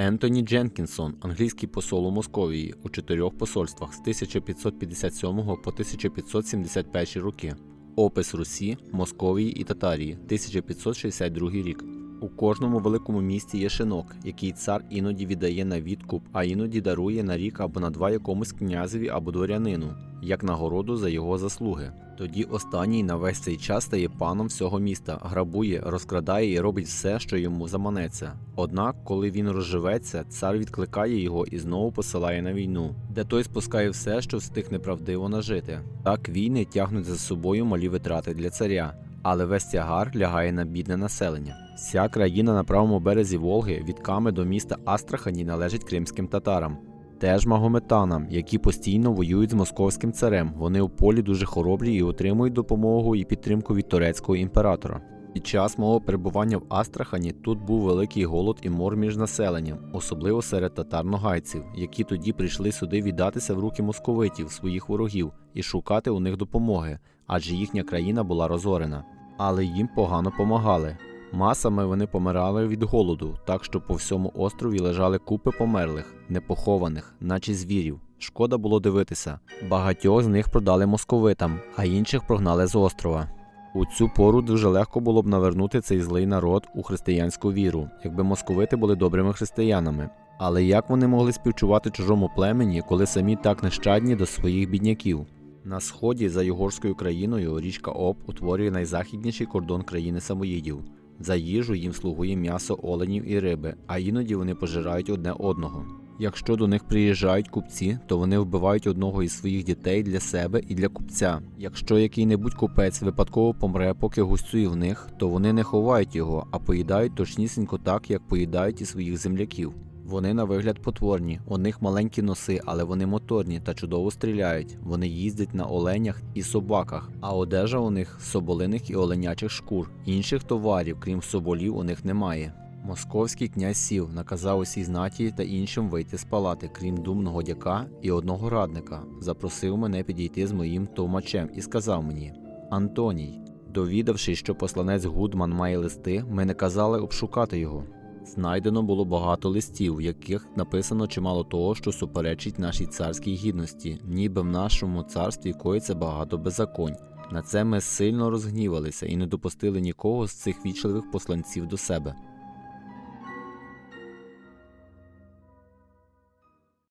Ентоні Дженкінсон, англійський посол у Московії у чотирьох посольствах з 1557 по 1571 роки. Опис Русі, Московії і Татарії, 1562 рік. У кожному великому місті є шинок, який цар іноді віддає на відкуп, а іноді дарує на рік або на два якомусь князеві або дворянину, як нагороду за його заслуги. Тоді останній на весь цей час стає паном всього міста, грабує, розкрадає і робить все, що йому заманеться. Однак, коли він розживеться, цар відкликає його і знову посилає на війну, де той спускає все, що встиг неправдиво нажити. Так війни тягнуть за собою малі витрати для царя. Але весь тягар лягає на бідне населення. Вся країна на правому березі Волги від Ками до міста Астрахані належить кримським татарам. Теж магометанам, які постійно воюють з московським царем. Вони у полі дуже хоробрі і отримують допомогу і підтримку від турецького імператора. Під час мого перебування в Астрахані тут був великий голод і мор між населенням, особливо серед татар-ногайців, які тоді прийшли сюди віддатися в руки московитів, своїх ворогів, і шукати у них допомоги, адже їхня країна була розорена. Але їм погано помагали. Масами вони помирали від голоду, так що по всьому острові лежали купи померлих, непохованих, наче звірів. Шкода було дивитися. Багатьох з них продали московитам, а інших прогнали з острова. У цю пору дуже легко було б навернути цей злий народ у християнську віру, якби московити були добрими християнами. Але як вони могли співчувати чужому племені, коли самі так нещадні до своїх бідняків? На сході за Югорською країною річка Об утворює найзахідніший кордон країни самоїдів. За їжу їм слугує м'ясо оленів і риби, а іноді вони пожирають одне одного. Якщо до них приїжджають купці, то вони вбивають одного із своїх дітей для себе і для купця. Якщо який-небудь купець випадково помре, поки гостює в них, то вони не ховають його, а поїдають точнісінько так, як поїдають і своїх земляків. Вони на вигляд потворні, у них маленькі носи, але вони моторні та чудово стріляють. Вони їздять на оленях і собаках, а одежа у них соболиних і оленячих шкур. Інших товарів, крім соболів, у них немає. Московський князь сів, наказав усій знаті та іншим вийти з палати, крім думного дяка і одного радника. Запросив мене підійти з моїм товмачем і сказав мені: Антоній, довідавшись, що посланець Гудман має листи, ми наказали обшукати його. Знайдено було багато листів, в яких написано чимало того, що суперечить нашій царській гідності, ніби в нашому царстві коїться багато беззаконь. На це ми сильно розгнівалися і не допустили нікого з цих вічливих посланців до себе.